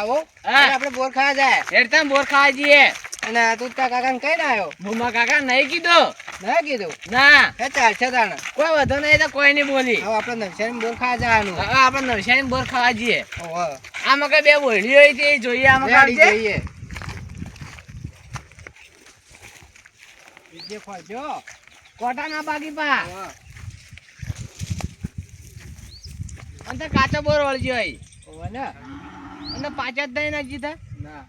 આવો. આપણે બોર ખાવા જાય. હેડતા બોર ખાવા જઈએ. અને તું કાકા કાકાને કઈ ના આવ્યો ભૂમા કાકા નહીં કીધું. ના કીધું? ના. હે ચાલશે તાણે. કોઈ વધુ નહીં તો કોઈ નહીં બોલી. હવે આપણે નવસારી બોર ખાવા જવાનું. હવે આપણે નવસારી બોર ખાવા જઈએ. આમાં કઈ બે બોલી હોય તે જોઈએ આમાં કાઢજે. જોઈએ. વિજય ખોજો કોટા ના બાકી પા. કાચો બોર વળજો હોય. ને. અને પાછા જ દઈ નાખી થા ના.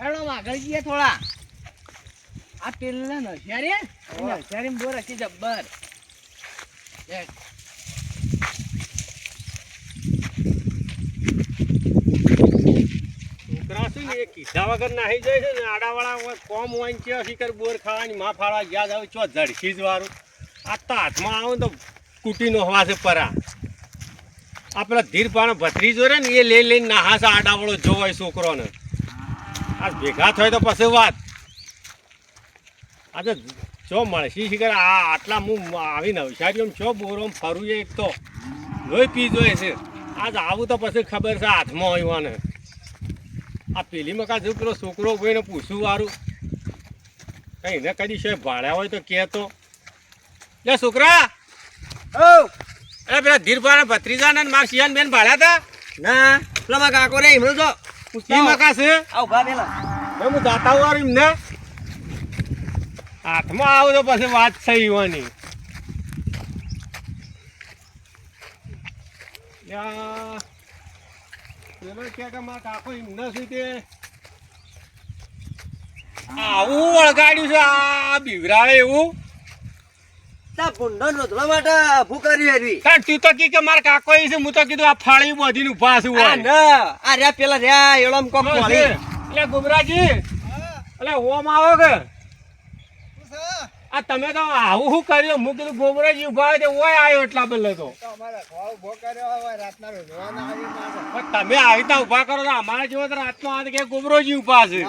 હેડો આમ આગળ થોડા. આ પેલા નશિયારી નશિયારી બોર હશે જબ્બર. છોકરા શું એ કીધા વગર નાહી જાય છે ને આડાવાળા કોમ હોય ને ચેવા શિખર બોર ખાવાની માં ફાળવા યાદ આવે ચો ઝડકી જ વાળું આ તો હાથમાં આવે ને તો કુટીનો હવા છે પરા. આ પેલા ધીર પાનો ભત્રીજો રે ને એ લઈ લઈને નાહાસ આડાવળો જોવાય છોકરોને. આ ભેગા થાય તો પછી વાત. આજે જો મળે મળશી શીખર આ આટલા હું આવીને નવસારીઓમાં છો બોરોમાં ફરું છે એક તો. લોહી પી જોઈએ છે. આજ આવું તો પછી ખબર છે હાથમાં આવ્યો આ પેલી મકા જો પેલો છોકરો ભાઈને પૂછવું વારું. કઈ ને કદી છે ભાડ્યા હોય તો કહેતો. લે છોકરા. ઓ! અરે પેલા ધીરભાઈ ભત્રીજા ને માર સિયાન બેન ભાડ્યા હતા? ના પેલા મારા કાકો રે એમનો જો ઈ મકા છે આવ ભા પેલા હું જાતા હું વારું એમને. હાથમાં આવું તો પછી વાત થઈ હોવાની. પેલો કે કે મારા કાકો એમને શું તે આવું વળગાડ્યું છે આ બીવરાવે એવું. તા ભૂંડો રોધવા માટે ભૂકરી હરવી કારણ તું તો કી કે મારા કાકો એ છે હું તો કીધું આ ફાળી બધીને ઊભા છું આ ના આ રહ્યા પેલા રહ્યા એળમ કોક કોળી એટલે ગુમરાજી એટલે ઓમ આવો કે આ તમે તો આવું શું કર્યું હું કીધું ગોબરાજી ઊભા હોય ઓય આવ્યો એટલા બદલે તો પણ તમે આવી રીતના ઊભા કરો તો અમારા જેવો તો રાતનો આ કે ગોબરોજી ઊભા છે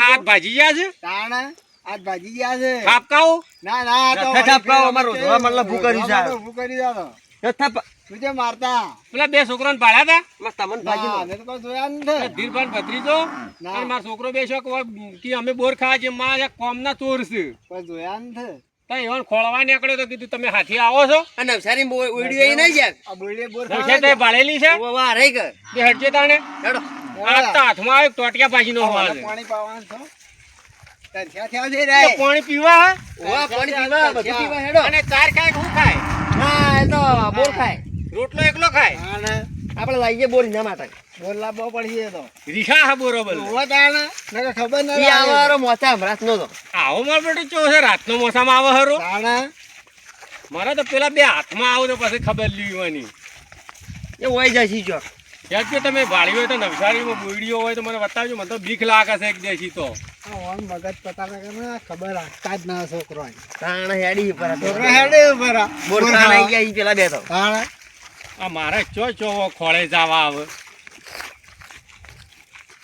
આ ભાજી ગયા છે ખાપકાઓ મારતા? પેલા બે છોકરાને પાડ્યા હતા તમને ભાજી પેલા ધીરભાઈ ભત્રીજો. ના. અને મારો છોકરો બે કે અમે બોર ખાવા છે માં આ કોમના ચોર છે. જોયા ને તો એવાને ખોળવા નીકળ્યો તો કીધું તમે હાથી આવો છો? નવસારી ઓઈડી નહીં જાય? આ બોઈડે બોર ખાવા તે ભાળેલી છે? વાહ રહી ગયો. બે હટજે તાણે? હેડો. આ તો હાથમાં આવે ટોટિયા ભાજીનો હવા છે. પાણી પાવાનું છો છે. પાણી પીવા ઓવા પાણી પીવા બધું પીવા હેડો. અને ચાર ખાય શું ખાય? ના એ તો બોર ખાય. રોટલો એકલો ખાય? આપણે લાવીએ બોર ના માટે બોર લાવવો પડશે તો. રીખા હા બરોબર ઓવા તાણ ખબર ના ઈ અમારો મોચા રાતનો તો. આવો માર બેટો ચો છે? રાતનો મોસામાં આવે હરો. તાણ મારે તો પેલા બે હાથમાં આવો તો પછી ખબર લીવાની એ હોય જશી જો. યાદ કે તમે વાળી હોય તો નવસારીમાં બોયડીઓ હોય તો મને બતાવજો મને તો બીક લાગે છે એક દેશી તો. ઓન મગજ પતા ના ખબર રાખતા જ ના છોકરો તાણ હેડી પર છોકરો હેડી પર બોર ખાન ગયા ઈ પેલા બે તો. તાણ. આ મારે ચો ચો ખોળે જાવા આવે.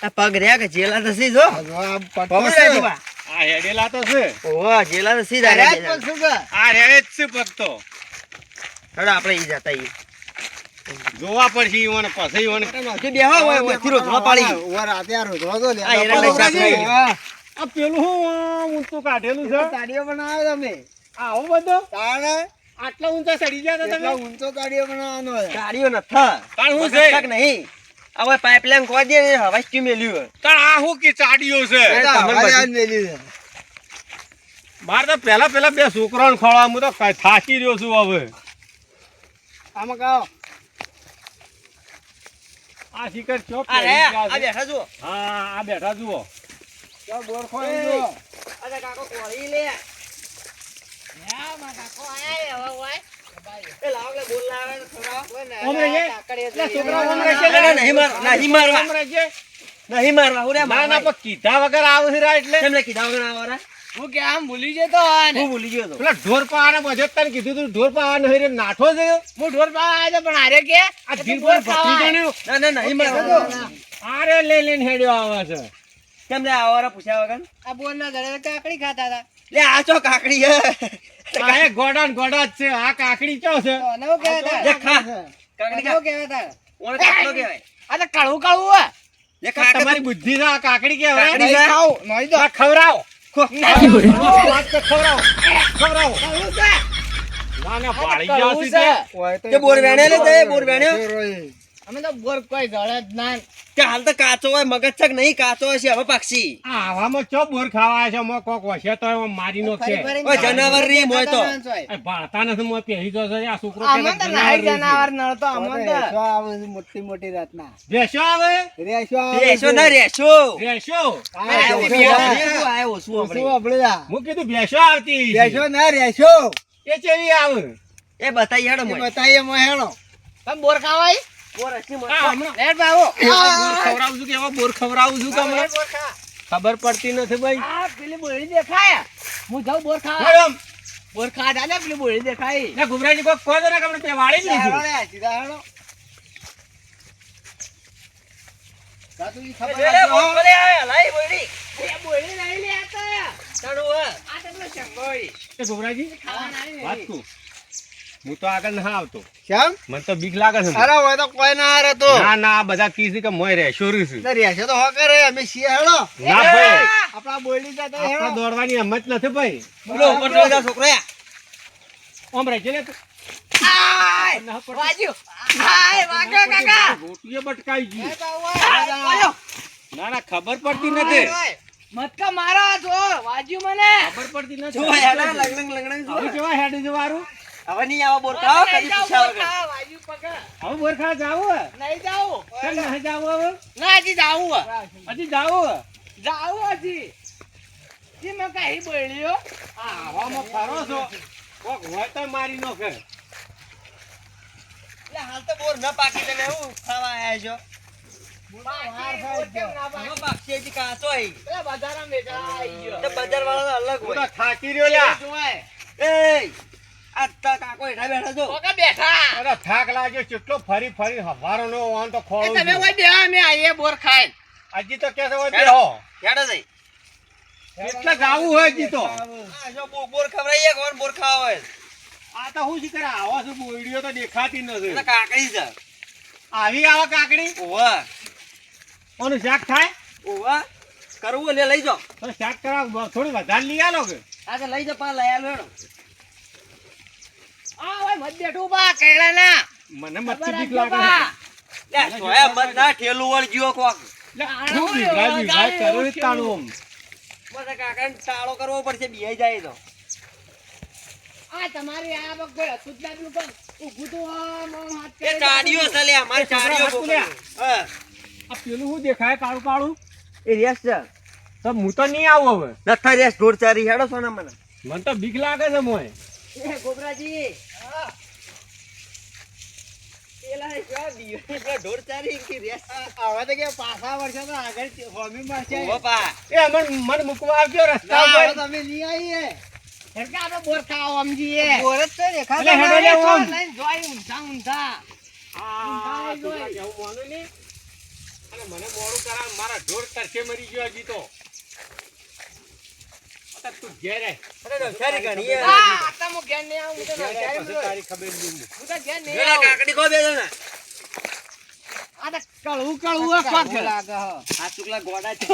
આ પગ રહ્યા કે જેલા તો સી જો આ હેડેલા તો છે. ઓહો જેલા તો સી દારે આ રે જ છે પગ તો. હેડો આપણે ઈ જતા ઈ જોવા પડશે ઈવોને પછી ઈવોને કે બેહો હોય ઓથી રોધવા પાડી. આ એરા લઈ ગોબરાજી. જાય આ પેલું હું તો કાઢેલું છે? તાડીઓ બનાવ્યો તમે. આવો બધો. તાણે? આટલા ઊંચા ચડી ગયા તમે? ઊંચો તાડીઓ બનાવવાનો તાડીઓ નથા. પણ હું છે? તક નહીં. હવે પાઇપલાઈન ખોવા દે ને હવા સ્ટીમ મેલ્યું તાણ આ હું કે ચાડીઓ છે? મેલ્યું મારે તો પહેલા પેલા બે છોકરાઓને ખવડાવવા હું તો થાકી રહ્યો છું હવે. આમાં કહો. આ શિખર ચોપ આ રે આ બેઠા જુઓ. હા આ બેઠા જુઓ. બોર ખોઈ જુઓ અરે કાકો કોળી લે. એ માં કાકો આયા ને લે. અરે નહીં માર નહીં મારવા. આમ મારવા હું રે ના ના પણ કીધા વગર આવું છે એટલે? કેમ કીધા વગર આવો રે? હું કે આમ ભૂલી જતો હું ભૂલી ગયો તો. પેલા ઢોર પાવાને બજે તને કીધું તું ઢોર પાવાને હરીને નાઠો છે હું ઢોર પાવા આવ્યો પણ આરે કે? આ ઢોર પર ખાવા ભત્રીજાને ના ના નહીં મારવા આરે લે લઈને હેડ્યો આવે છે. કેમ લે આવો પૂછ્યા વગર? આ બોલ ના ઘરે કાકડી ખાતા હતા. લે આ ચો કાકડી હે કાય ગોડા ગોડા છે આ કાકડી ચો છે? નવું કહેતા ખા. કાકડી કેવું કહેતા? ઓને કાકડો કહેવાય. આ તો કડવું કડવું હે. એ કાકડી તમારી બુદ્ધિ છે આ કાકડી કહેવાય. કાકડી નહીં તો. ખવડાવો. ખવડાવો બોર વેણ્યો લે બોર વેણ્યો. અમે તો બોર કોઈ જળે જ ના. કે હાલ તો કાચો હોય મગજ છે નહીં કાચો હશે હવે પાક્ષી. આવામાં ચો બોર ખાવા છે? મો કોક હશે તો એમાં મારી નો છે. ઓ જનાવર રી મોય તો. ભાળતા નથી મો પેહી તો છે આ છોકરો અમે તો નાઈ જનાવર નળ તો અમે તો. મોટી મોટી રાતના. રેશો આવે? રેશો રેશો ના રેશો. રેશો? રેશો. આવ્યો, શું આપણે? હું કીધું ભેશો આવતી રેશો ના રેશો. એ ચેવી આવે? એ બતાઈ હેડો એ મોય. બતાઈએ હેડો. તમ બોર ખાવા ખબર પડતી નથી ભાઈ. પેલી બોળી દેખાય. હું જાઉં બોર ખાવા. બોર ખાવા જા ને પેલી બોળી દેખાય. ના ગુબરાજી કોઈ કોઈ તો ને કે આપણે વાળી જ હેડો લીધું. ને, સીધા હેડો નહીં તો. તો ગુબરાજી નહીં વાત નહીં. હું તો આગળ ના આવતો. કેમ? મને તો બીક લાગે છે અરે હોય તો કોઈ ના હારે તો. ના ના બધા કીધી કે મોય રીશું એટલે રેશો તો હો કરે અમે છીએ હેડો. ના ભાઈ. આપણા બોલી જતા હેડો. દોડવાની હિંમત નથી ભાઈ. બોલો, ઉપર ચડી જા છોકરો. ઓમ ને આય, ના આય, વાગ્યો કાકા. ગોટીએ બટકાઈ ગઈ. ના ના. ખબર પડતી નથી. મટકા મારો છો વાજ્યું મને. ખબર પડતી જો નથી હેડા, લંગડંગ, લંગડંગ જો. કેવા હેડ જવારું હવે નહીં આવા બોરખા કદી પૂછ્યા વગર. હવે બોરખા જાવું નહીં જાઉં કેમ નહીં જાવું હવે. ના હજી જાવું હજી જાવું જાવું હજી. જી મેં કઈ બોલ્યો. આ હવામાં ફરો છો. કોક હોય તો મારી નો કે એટલે હાલ તો બોર ન પાકી તને હું ખાવા આયા છો. આવી બજાર વાળા અલગ હોય. થાકી રહ્યો એ આ તા કાકો હેઠા બેઠા છો. કોકા બેઠા. અરે થાક લાગ્યો કેટલો ફરી ફરી હવારો નો વાન તો એ તમે છું. કોઈ અમે આઈએ બોર ખાઈ. હજી તો કે હોય હેડો. બેહો. હેડો જઈ. એટલે જાવું હોય હજી તો. આ જો બોર ખવડાવીએ, કોણ બોર ખાવા હોય. આ તો હું શીખર આવો છું બોયડીઓ તો દેખાતી નથી. એટલે કાકડી છે. આવી આવા કાકડી. ઓવા ઓનું શાક થાય? ઓવા કરવું લે લઈ જાઓ. તો શાક કરાવ થોડું વધારે લઈ આલો કે. આ તો લઈ જાઓ પા લઈ આલો હેડો. આ ઓય મત બેઠું બા કેળા મને મચ્છી બીક લાગે લે સોયા મત ના ઠેલું વળ ગયો કોક. લે, શું બીવડાય બીવડાય કરે છે તાણું આમ. બધા કાકાને ટાળો કરવો પડશે બિહાઈ જાય તો. આ તમારી આ બગ કોઈ હતું જ ના પેલું પણ ઊભું તો હાથ અમારી. હા. આ પેલું શું દેખાય કાળું કાળું? એ રેસ છે. તો હું તો નહીં આવું હવે. નથા રેસ ઢોર ચારી હેડો સોના મને મને તો બીક લાગે છે મોય ગોબરાજી મને મોડું કરાવ મારા ઢોર તરફે મરી ગયો હજી તો. અત્યારે તું ઘેર. અરે નવસારી ઘણી આ આ તો હું ઘેર નહીં આવું હું તો નવસારી તારી ખબર નહીં. હું તો ઘેર નહીં આવું. કાકડી ખો બે જણા. આ તો કળવું કળવું આ કોક લાગે હો. આ ચુકલા ગોડા છે.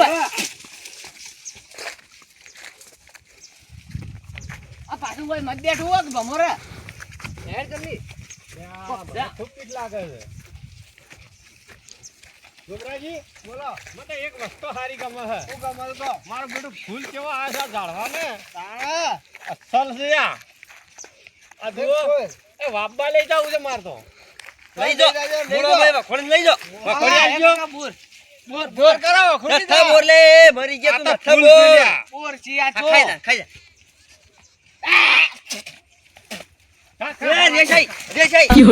આ પાછું કોઈ મત બેઠું હોય ભમોરા? ભમો રે હેડ જલ્દી ત્યાં મને ખૂબ બીક લાગે છે. ગોબરાજી, બોલો. મને તો એક વસ્તુ સારી ગમે છે. શું ગમે તો? મારો બેટું ફૂલ કેવો આવે છે ઝાડવા ને? તાણે. અસલ છે આ. આ જુઓ. એ વાપવા લઈ જાવ છે માર તો. લઈ જો બોલો ભાઈ વખોડીને લઈ જો વખોડી આ આવજો. બોર. બોર બોર કરાવો ખોટી નથા બોર લે મરી ગયા તું તો બોર. બોર છે આ આ છો ખાઈ જા ખાઈ જા ખા, એ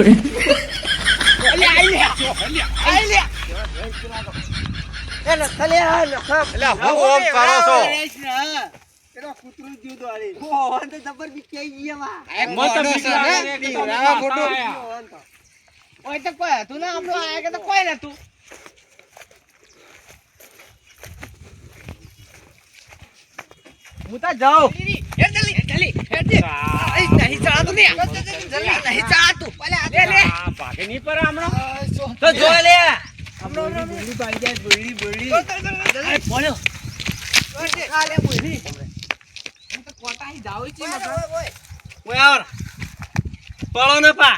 અલ્યા અલ્યા. અલ્યા. અલ્યા. હું કોઈ ને આપણું આયા કે તો કોઈ નતું. હું તો જાઉં. હેડ જલ્દી જલ્દી હેડ જલ્દી. આ નહીં જલ્દી નહીં ચાલતું લે લે ભાગે નહીં પર હમણાં. તો જો લે. બોરડી પાડી જાય બોરડી બોરડી અરે પડ્યો આ લે બોલી હું તો કોટાઈ જાઉં છું ઓય આવ પળો ને પા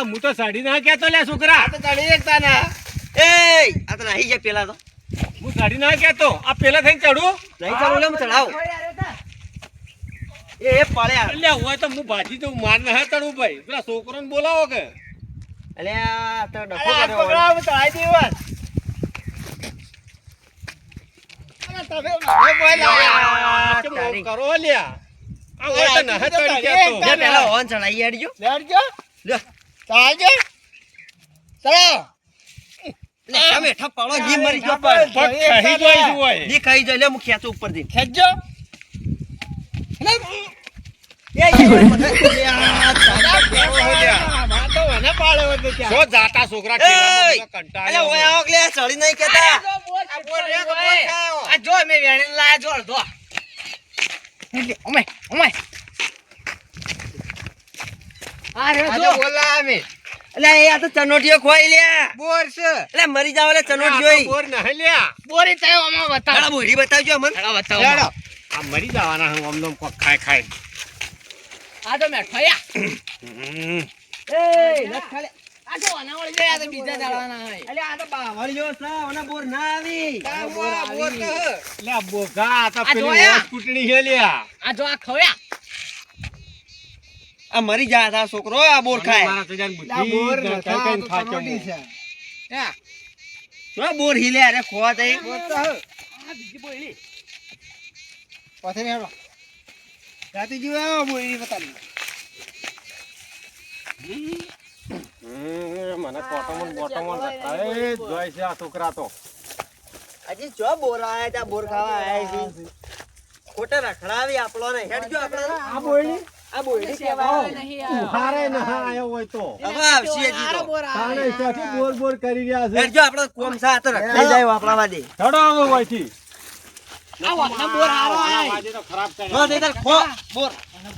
હું તો સાડી ના કેતો. લે છોકરા એ આ તો નાહી ગયા પેલા તો હું સાડી ના કેતો આ પેલા થઈને ચડું નહીં ચડું લે, હું ચડાવ એ પાળ્યા પડ્યા. એટલે હોય તો હું ભાજી તો માર ના ચડવું ભાઈ. પેલા છોકરોને બોલાવો કે. એટલે તો ડખો કર્યો હું કરો લ્યા. આ હોય તો ના ચડી કહેતો લે પેલા હોન ચડાઈ હેડજો. લેડજો લે. ચાલજો ચલો. તમે ઠપ પડો જી મરી ગયો પણ. પગ ખાઈ જાય હોય? જી ખાઈ જાય લે હું ખેંચું ઉપરથી ખેંચજો એ એ આ ચાલ્યા વાતો મને પાડે હોય ત્યાં જો જાતા છોકરા ચડી નહીં કેતા બોર બોર ખાયો. જો મેં વેણીને લાયા જો અડધો ઓમે ઓમે આ રે આજે જો બોલા અમે અલે એ આ તો ચનોટીઓ ખોઈ લે બોર છે એટલે મરી જાવ એટલે ચનોટીઓ બોર નહીં લે બોરી તયો બતાવ હેડા બતાવજો અમન બતાવો આ મરી જવાના હું કોક ખાય ખાઈ આ તો મેં ઠયા. એ લખ ખાલે આ જો અનાવળી જાય આ તો બીજા દાડવાના હોય. અલે આ તો બાવળિયો છે ઓના બોર ના આવી. બોર બોર તો લે બોગા તો પેલી કૂટણી છે લ્યા આ. જો આ ખવ્યા આ મરી જા આ છોકરો આ બોર ખાય. મારા સજાન બોર કઈ હે. હિલે અરે ખોવા તઈ. બોર તો આ બીજી બોયલી પછી ને હેડો. રાતે જીવે આવો બોરી બતાવી મને કોટમણ બોટમણ એ જોઈ છે આ છોકરા તો હજી જો બોર આયા તા બોર ખાવા આયા છે ખોટે રખડાવી આપણો ને હેડજો આપણે આ બોરી આ બોરડી સેવાય નહીં આ. ઉહારે ના આયો હોય તો હવે આવશે આરો તો. તાણે બોર બોર કરી રહ્યા છે હેડજો આપણે કોમ સા તો રખાઈ જાય આપણા વાદે હેડો આવે હોયથી આ વાતના બોર હારો આય. આજે તો ખરાબ છે જો તે તાર ખો બોર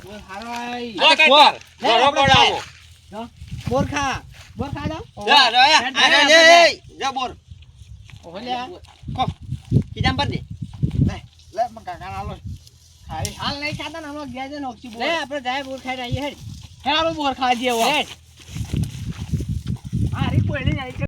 બોર હારો આય. જો કઈ તાર. બરોબર આવો. બોર ખા બોર ખા જાઓ. જા જા આ રે લે જા બોર ઓલે આ. કીધામ પર દે લે મને કાકા આલો ખાઈ હાલ નહીં ખાતા ને હમણાં ગયા છે ને ઓછી બોર. લે જાય બોર ખાઈ રહીએ હેડ હેડ બોર ખાવા હવે. હેડ. હારી આઈ